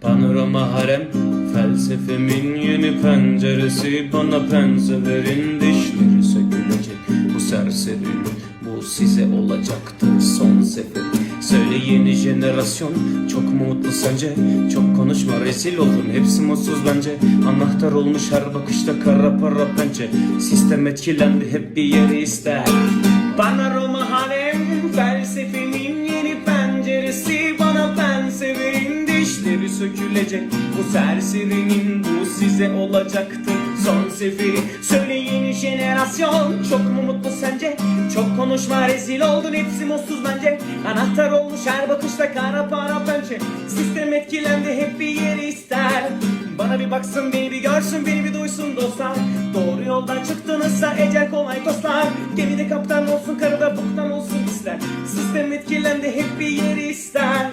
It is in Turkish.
Panorama harem Felsefemin yeni penceresi. Bana penseverin dişleri sökülecek. Bu serseri bu size olacaktır son sefer. Söyle yeni jenerasyon çok mu mutlu sence? Çok konuşma rezil oldun hepsi mutsuz bence. Anahtar olmuş her bakışta kara para pençe. Sistem etkilendi hep bir yeri ister. Harem felsefenin yeni sökülecek. Bu serserinin bu size olacaktır son seferi. Söyle yeni jenerasyon çok mu mutlu sence? Çok konuşma rezil oldun hepsi mutsuz bence. Anahtar olmuş her bakışta kara para pençe. Sistem etkilendi hep bir yeri ister. Bana bir baksın beni bir görsün beni bir duysun dostlar. Doğru yoldan çıktınızsa ecel kolay dostlar. Gemide kaptan olsun karada buktan olsun ister. Sistem etkilendi hep bir yeri ister